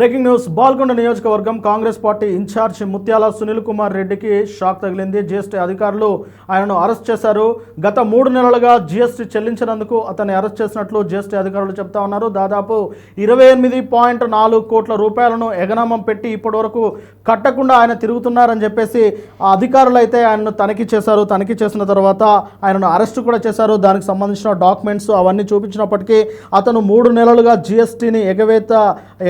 Breaking news Balkonda నియోజకవర్గం Congress party incharge ముత్యాల సునీల్ కుమార్ రెడ్డికి షాక్ తగిలింది. జీఎస్టీ అధికారులు ఆయనను అరెస్ట్ చేశారు. గత మూడు నెలలుగా జీఎస్టీ చెల్లించినందుకు అతన్ని అరెస్ట్ చేసినట్లు జీఎస్టీ అధికారులు చెప్తా ఉన్నారు. దాదాపు ఇరవై ఎనిమిది పాయింట్ నాలుగు కోట్ల రూపాయలను ఎగనామం పెట్టి ఇప్పటివరకు కట్టకుండా ఆయన తిరుగుతున్నారని చెప్పేసి ఆ అధికారులు అయితే ఆయనను తనిఖీ చేశారు. తనిఖీ చేసిన తర్వాత ఆయనను అరెస్ట్ కూడా చేశారు. దానికి సంబంధించిన డాక్యుమెంట్స్ అవన్నీ చూపించినప్పటికీ అతను మూడు నెలలుగా జీఎస్టీని ఎగవేత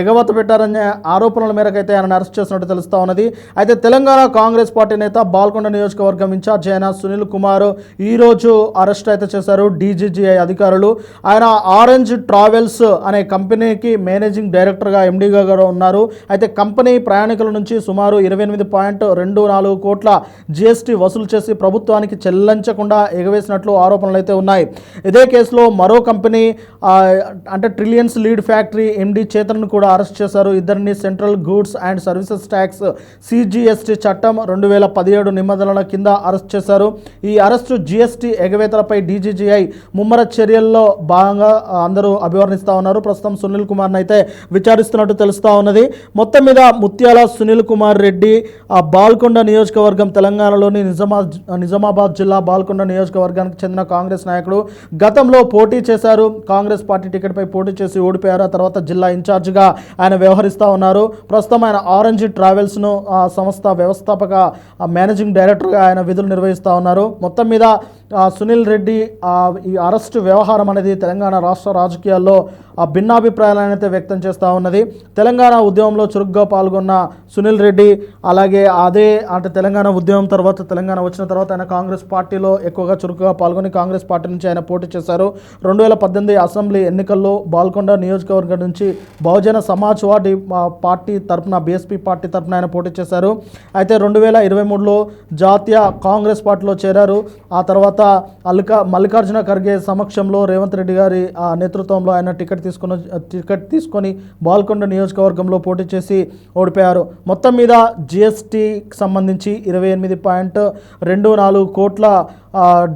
ఎగవత చేశారనే ఆరోపణల మేరకు అయితే ఆయన అరెస్ట్ చేసినట్టు తెలుస్తా ఉన్నది. అయితే తెలంగాణ కాంగ్రెస్ పార్టీ నేత బాల్కొండ నియోజకవర్గం ఇన్ఛార్జ్ అయిన సునీల్ కుమార్ ఈ రోజు అరెస్ట్ అయితే చేశారు డీజీజీఐ అధికారులు. ఆయన ఆరెంజ్ ట్రావెల్స్ అనే కంపెనీకి మేనేజింగ్ డైరెక్టర్గా ఎండీగా కూడా ఉన్నారు. అయితే కంపెనీ ప్రయాణికుల నుంచి సుమారు ఇరవై ఎనిమిది పాయింట్ రెండు నాలుగు కోట్ల జీఎస్టీ వసూలు చేసి ప్రభుత్వానికి చెల్లించకుండా ఎగవేసినట్లు ఆరోపణలు అయితే ఉన్నాయి. ఇదే కేసులో మరో కంపెనీ అంటే ట్రిలియన్స్ లీడ్ ఫ్యాక్టరీ ఎండి చేతన్ను కూడా అరెస్ట్ చేశారు. ఇద్దరిని central goods and services tax CGST చట్టం రెండు వేల పదిహేడు నిబంధనల కింద అరెస్ట్ చేశారు. ఈ అరెస్టు జిఎస్టీ ఎగవేతలపై డీజీజీఐ ముమ్మర చర్యల్లో భాగంగా అందరూ అభివర్ణిస్తూ ఉన్నారు. ప్రస్తుతం సునీల్ కుమార్ని అయితే విచారిస్తున్నట్టు తెలుస్తూ ఉన్నది. మొత్తం మీద ముత్యాల సునీల్ కుమార్ రెడ్డి ఆ బాల్కొండ నియోజకవర్గం తెలంగాణలోని నిజామా నిజామాబాద్ జిల్లా బాల్కొండ నియోజకవర్గానికి చెందిన కాంగ్రెస్ నాయకుడు. గతంలో పోటీ చేశారు. కాంగ్రెస్ పార్టీ టికెట్పై పోటీ చేసి ఓడిపోయారు. ఆ తర్వాత జిల్లా ఇన్ఛార్జిగా ఆయన వ్యవహరిస్తూ ఉన్నారు. ప్రస్తుతం ఆయన ఆరెంజ్ ట్రావెల్స్ను ఆ సంస్థ వ్యవస్థాపక మేనేజింగ్ డైరెక్టర్గా ఆయన విధులు నిర్వహిస్తూ ఉన్నారు. మొత్తం మీద సునీల్ రెడ్డి ఈ అరెస్టు వ్యవహారం అనేది తెలంగాణ రాష్ట్ర రాజకీయాల్లో ఆ భిన్నాభిప్రాయాలను అయితే వ్యక్తం చేస్తూ ఉన్నది. తెలంగాణ ఉద్యమంలో చురుగ్గా పాల్గొన్న సునీల్ రెడ్డి అలాగే అదే అంటే తెలంగాణ ఉద్యమం తర్వాత తెలంగాణ వచ్చిన తర్వాత ఆయన కాంగ్రెస్ పార్టీలో ఎక్కువగా చురుకుగా పాల్గొని కాంగ్రెస్ పార్టీ నుంచి ఆయన పోటీ చేశారు. రెండు వేల పద్దెనిమిది అసెంబ్లీ ఎన్నికల్లో బాల్కొండ నియోజకవర్గం నుంచి బహుజన సమాజ్వాదీ వాడి పార్టీ తరపున బీఎస్పీ పార్టీ తరపున ఆయన పోటీ చేశారు. అయితే రెండు వేల ఇరవై మూడులో జాతీయ కాంగ్రెస్ పార్టీలో చేరారు. ఆ తర్వాత అల్కా మల్లికార్జున ఖర్గే సమక్షంలో రేవంత్ రెడ్డి గారి ఆ, నేతృత్వంలో ఆయన టికెట్ తీసుకుని టికెట్ తీసుకొని బాల్కొండ నియోజకవర్గంలో పోటీ చేసి ఓడిపోయారు. మొత్తం మీద జిఎస్టీకి సంబంధించి ఇరవై ఎనిమిది పాయింట్ రెండు నాలుగు కోట్ల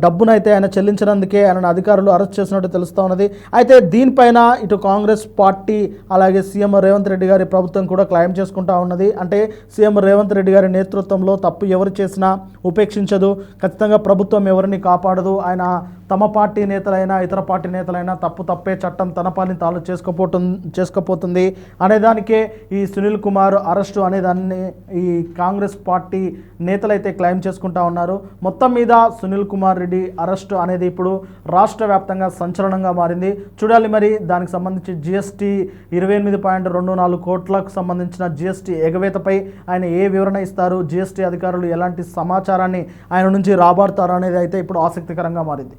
డబ్బునైతే ఆయన చెల్లించినందుకే ఆయన అధికారులు అరెస్ట్ చేసినట్టు తెలుస్తూ ఉన్నది. అయితే దీనిపైన ఇటు కాంగ్రెస్ పార్టీ అలాగే సీఎం రేవంత్ రెడ్డి గారి ప్రభుత్వం కూడా క్లెయిమ్ చేసుకుంటా ఉన్నది. అంటే సీఎం రేవంత్ రెడ్డి గారి నేతృత్వంలో తప్పు ఎవరు చేసినా ఉపేక్షించదు. ఖచ్చితంగా ప్రభుత్వం ఎవరిని కాపాడదు. ఆయన తమ పార్టీ నేతలైనా ఇతర పార్టీ నేతలైనా తప్పు తప్పే చట్టం తన పని తాను చేసుకోపోతుంది చేసుకోపోతుంది అనేదానికే ఈ సునీల్ కుమార్ అరెస్టు అనేదాన్ని ఈ కాంగ్రెస్ పార్టీ నేతలైతే క్లెయిమ్ చేసుకుంటా ఉన్నారు. మొత్తం మీద సునీల్ కుమార్ రెడ్డి అరెస్టు అనేది ఇప్పుడు రాష్ట్ర వ్యాప్తంగా సంచలనంగా మారింది. చూడాలి మరి దానికి సంబంధించి జిఎస్టీ ఇరవై ఎనిమిది పాయింట్ రెండు నాలుగు కోట్లకు సంబంధించిన జిఎస్టీ ఎగవేతపై ఆయన ఏ వివరణ ఇస్తారు? జిఎస్టీ అధికారులు ఎలాంటి సమాచారాన్ని ఆయన నుంచి రాబడతారు అనేది అయితే ఇప్పుడు ఆసక్తికరంగా మారింది.